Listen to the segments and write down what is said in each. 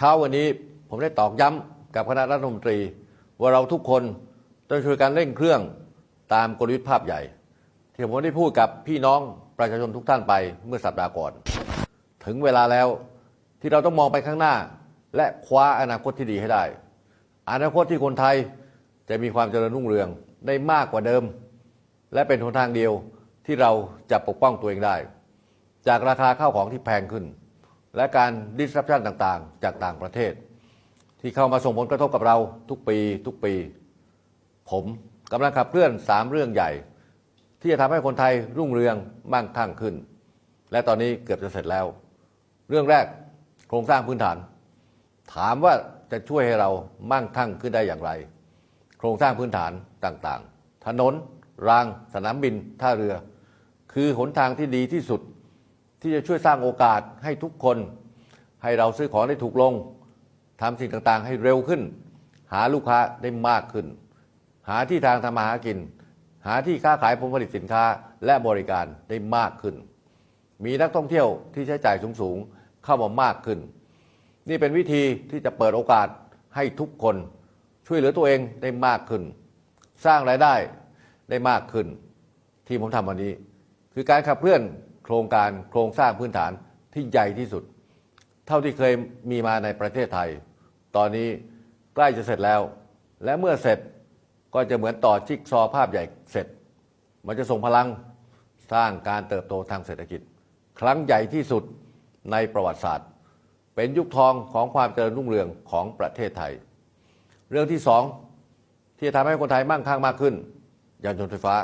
เช้าวันนี้ผมได้ตอกย้ำกับคณะรัฐมนตรี ว่าเราทุกคนต้องช่วยกันเร่งเครื่องตามกลยุทธ์ภาพใหญ่ ที่ผมได้พูดกับพี่น้องประชาชนทุกท่านไปเมื่อสัปดาห์ก่อน ถึงเวลาแล้วที่เราต้องมองไปข้างหน้า และคว้าอนาคตที่ดีให้ได้ อนาคตที่คนไทยจะมีความเจริญรุ่งเรืองได้มากกว่าเดิม และเป็นหนทางเดียวที่เราจะปกป้องตัวเองได้ จากราคาข้าวของที่แพงขึ้น และการดิสรับชันต่างๆ จากต่างประเทศ ที่เข้ามาส่งผลกระทบกับเราทุกปีทุกปี ผมกำลังขับเคลื่อนสามเรื่องใหญ่ ที่จะทำให้คนไทยรุ่งเรืองมั่งคั่งขึ้น และตอนนี้เกือบจะเสร็จแล้ว เรื่องแรกโครงสร้างพื้นฐาน ถามว่าจะช่วยให้เรามั่งคั่งขึ้นได้อย่างไร โครงสร้างพื้นฐานต่างๆ ถนน ราง สนามบิน ท่าเรือ คือหนทางที่ดีที่สุด ที่จะช่วยสร้างโอกาสให้ทุกคน ให้เราซื้อของได้ถูกลงทำสิ่งต่างๆ ให้เร็วขึ้น หาลูกค้าได้มากขึ้น หาที่ทางทำมาหากิน หาที่ค้าขายผลผลิตสินค้าและบริการได้มากขึ้น มีนักท่องเที่ยวที่ใช้จ่ายสูงๆเข้ามามากขึ้น นี่เป็นวิธีที่จะเปิดโอกาสให้ทุกคนช่วยเหลือตัวเองได้มากขึ้น สร้างรายได้ได้มากขึ้น ที่ผมทำวันนี้ คือการขับเคลื่อน โครงการโครงสร้างพื้นฐานที่ใหญ่ที่สุด เท่าที่เคยมีมาในประเทศไทย ตอนนี้ใกล้จะเสร็จแล้ว และเมื่อเสร็จก็จะเหมือนต่อจิ๊กซอภาพใหญ่เสร็จ มันจะส่งพลังสร้างการเติบโตทางเศรษฐกิจ ครั้งใหญ่ที่สุดในประวัติศาสตร์ เป็นยุคทองของความเจริญรุ่งเรืองของประเทศไทย เรื่องที่สองที่จะทำให้คนไทยมั่งคั่งมากขึ้น ยานยนต์ไฟฟ้า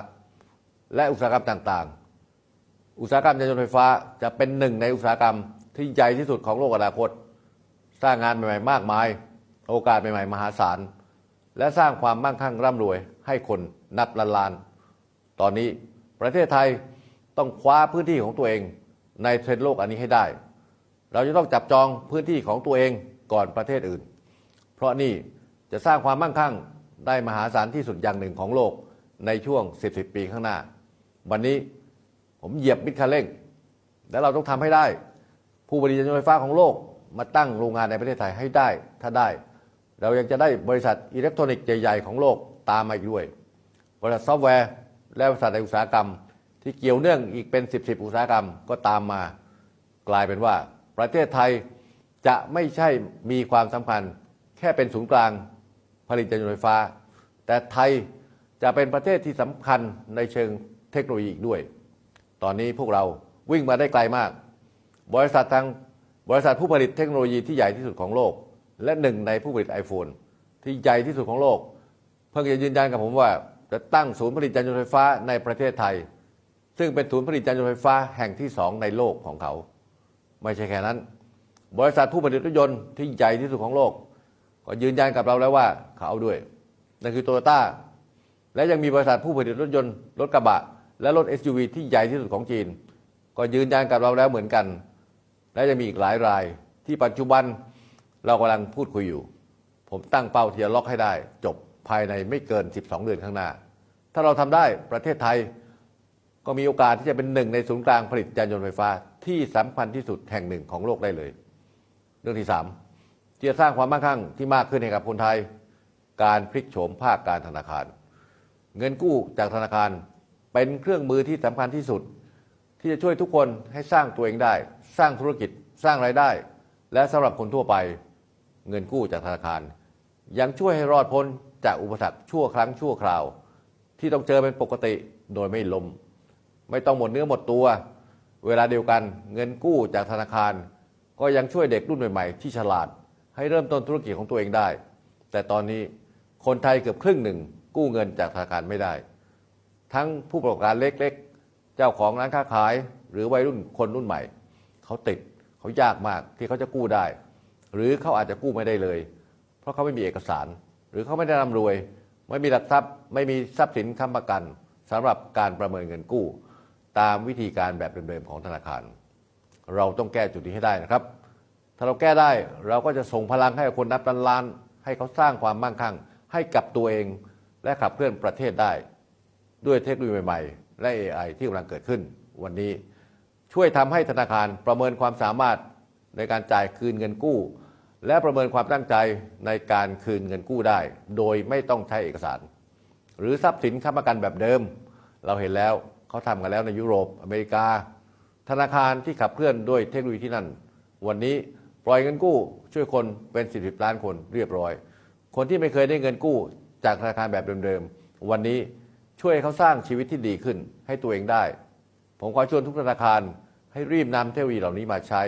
และอุตสาหกรรมต่างๆ อุตสาหกรรมยานยนต์ไฟฟ้าจะเป็นหนึ่งในอุตสาหกรรมที่ใหญ่ที่สุดของโลกอนาคต สร้างงานใหม่ๆมากมาย โอกาสใหม่ๆ มหาศาล และสร้างความมั่งคั่งร่ำรวยให้คนนับล้านล้านๆตอนนี้ประเทศไทยต้องคว้าพื้นที่ของตัวเองในเทรนด์โลกอันนี้ให้ได้ เราจะต้องจับจองพื้นที่ของตัวเองก่อนประเทศอื่น เพราะนี่จะสร้างความมั่งคั่งได้มหาศาลที่สุดอย่างหนึ่งของโลกในช่วง 10ปีข้างหน้า วันนี้ ผมเหยียบมิดคันเร่ง และเราต้องทำให้ได้ ผู้ผลิตยานยนต์ไฟฟ้าของโลก มาตั้งโรงงานในประเทศไทยให้ได้ ถ้าได้ เรายังจะได้บริษัทอิเล็กทรอนิกส์ใหญ่ๆของโลกตามมาอีกด้วย บริษัทซอฟต์แวร์ และบริษัทในอุตสาหกรรม ที่เกี่ยวเนื่องอีกเป็น 10บสอุตสาหกรรมก็ตามมา กลายเป็นว่า ประเทศไทยจะไม่ใช่มีความสำคัญแค่เป็นศูนย์กลางผลิตยานยนต์ไฟฟ้า แต่ไทยจะเป็นประเทศที่สำคัญในเชิงเทคโนโลยีอีกด้วย ตอนนี้พวกเราวิ่งมาได้ไกลมาก บริษัททางบริษัทผู้ผลิตเทคโนโลยีที่ใหญ่ที่สุดของโลก และหนึ่งในผู้ผลิต iPhone ที่ใหญ่ที่สุดของโลก เพิ่งจะยืนยันกับผมว่าจะตั้งศูนย์ผลิตยานยนต์ไฟฟ้าในประเทศไทย ซึ่งเป็นศูนย์ผลิตยานยนต์ไฟฟ้าแห่งที่สองในโลกของเขา ไม่ใช่แค่นั้น บริษัทผู้ผลิตรถยนต์ที่ใหญ่ที่สุดของโลก ก็ยืนยันกับเราแล้วว่าเขาเอาด้วยนั่นคือโตโยต้าและยังมีบริษัทผู้ผลิตรถยนต์รถกระบะ และรถ SUV ที่ใหญ่ที่สุดของจีน ก็ยืนยันกับเราแล้วเหมือนกัน และยังมีอีกหลายรายที่ปัจจุบันเรากำลังพูดคุยอยู่ ผมตั้งเป้าที่จะล็อกให้ได้ จบภายในไม่เกิน 12 เดือนข้างหน้า ถ้าเราทำได้ประเทศไทยก็มีโอกาสที่จะเป็นหนึ่งในศูนย์กลางผลิตยานยนต์ไฟฟ้าที่สำคัญที่สุดแห่งหนึ่งของโลกได้เลย เรื่องที่สามที่จะสร้างความมั่งคั่งที่มากขึ้นให้กับคนไทย การพลิกโฉมภาคการธนาคาร เงินกู้จากธนาคาร เป็นเครื่องมือที่สำคัญที่สุด ที่จะช่วยทุกคนให้สร้างตัวเองได้ สร้างธุรกิจสร้างรายได้ และสำหรับคนทั่วไปเงินกู้จากธนาคาร ยังช่วยให้รอดพ้นจากอุปสรรคชั่วครั้งชั่วคราว ที่ต้องเจอเป็นปกติโดยไม่ล้มไม่ต้องหมดเนื้อหมดตัว เวลาเดียวกันเงินกู้จากธนาคาร ก็ยังช่วยเด็กรุ่นใหม่ๆที่ฉลาด ให้เริ่มต้นธุรกิจของตัวเองได้ แต่ตอนนี้คนไทยเกือบครึ่งหนึ่งกู้เงินจากธนาคารไม่ได้ ทั้งผู้ประกอบการเล็กๆ เจ้าของร้านค้าขาย หรือวัยรุ่นคนรุ่นใหม่ เขาติดเขายากมากที่เขาจะกู้ได้ หรือเขาอาจจะกู้ไม่ได้เลย เพราะเขาไม่มีเอกสาร หรือเขาไม่ได้ร่ำรวย ไม่มีหลักทรัพย์ ไม่มีทรัพย์สินค้ำประกันสำหรับการประเมินเงินกู้ ตามวิธีการแบบเดิมๆของธนาคาร เราต้องแก้จุดนี้ให้ได้นะครับ ถ้าเราแก้ได้เราก็จะส่งพลังให้กับคนนับล้านๆให้เขาสร้างความมั่งคั่ง ให้กับตัวเองและขับเคลื่อนประเทศได้ ด้วยเทคโนโลยีใหม่ๆ และ AI ที่กำลังเกิดขึ้น วันนี้ช่วยทำให้ธนาคารประเมินความสามารถในการจ่ายคืนเงินกู้ และประเมินความตั้งใจในการคืนเงินกู้ได้ โดยไม่ต้องใช้เอกสาร หรือทรัพย์สินค้ำประกันแบบเดิม เราเห็นแล้วเขาทำกันแล้วในยุโรปอเมริกา ธนาคารที่ขับเคลื่อนด้วยเทคโนโลยีที่นั่น วันนี้ปล่อยเงินกู้ช่วยคนเป็นสิบสิบล้านคนเรียบร้อย คนที่ไม่เคยได้เงินกู้จากธนาคารแบบเดิมๆวันนี้ ช่วยให้เขาสร้างชีวิตที่ดีขึ้นให้ตัวเองได้ ผมขอชวนทุกธนาคารให้รีบนำเทคโนโลยีเหล่านี้มาใช้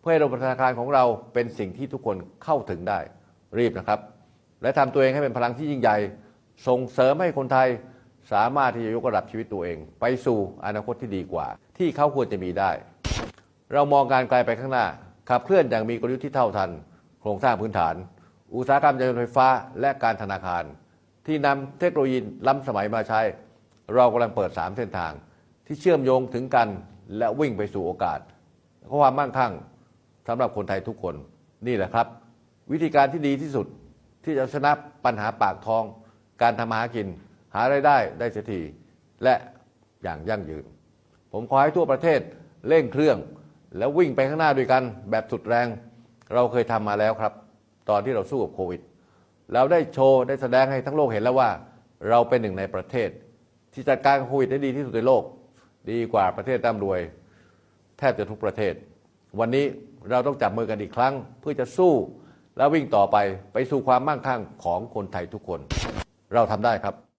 เพื่อให้ระบบธนาคารของเราเป็นสิ่งที่ทุกคนเข้าถึงได้ รีบนะครับ และทำตัวเองให้เป็นพลังที่ยิ่งใหญ่ส่งเสริมให้คนไทยสามารถที่จะยกระดับชีวิตตัวเอง ไปสู่อนาคตที่ดีกว่า ที่เขาควรจะมีได้ เรามองการไกลไปข้างหน้า ขับเคลื่อนอย่างมีกลยุทธ์ที่เท่าทัน โครงสร้างพื้นฐาน อุตสาหกรรมยานยนต์ไฟฟ้า และการธนาคาร ที่นำเทคโนโลยีล้ำสมัยมาใช้ เรากำลังเปิด 3 เส้นทาง ที่เชื่อมโยงถึงกันและวิ่งไปสู่โอกาสความมั่งคั่งสำหรับคนไทยทุกคนนี่แหละครับ วิธีการที่ดีที่สุดที่จะชนะปัญหาปากท้อง การทำมาหากิน หารายได้ได้เสียทีและอย่างยั่งยืน ผมขอให้ทั่วประเทศเร่งเครื่อง แล้ววิ่งไปข้างหน้าด้วยกันแบบสุดแรง เราเคยทำมาแล้วครับ ตอนที่เราสู้กับโควิด เราได้โชว์ได้แสดงให้ทั้งโลกเห็นแล้วว่า เราเป็นหนึ่งในประเทศ ที่จัดการโควิดได้ดีที่สุดในโลก ดีกว่าประเทศร่ำรวย แทบจะทุกประเทศ วันนี้เราต้องจับมือกันอีกครั้ง เพื่อจะสู้และวิ่งต่อไปไปสู่ความมั่งคั่งของคนไทยทุกคน เราทำได้ครับ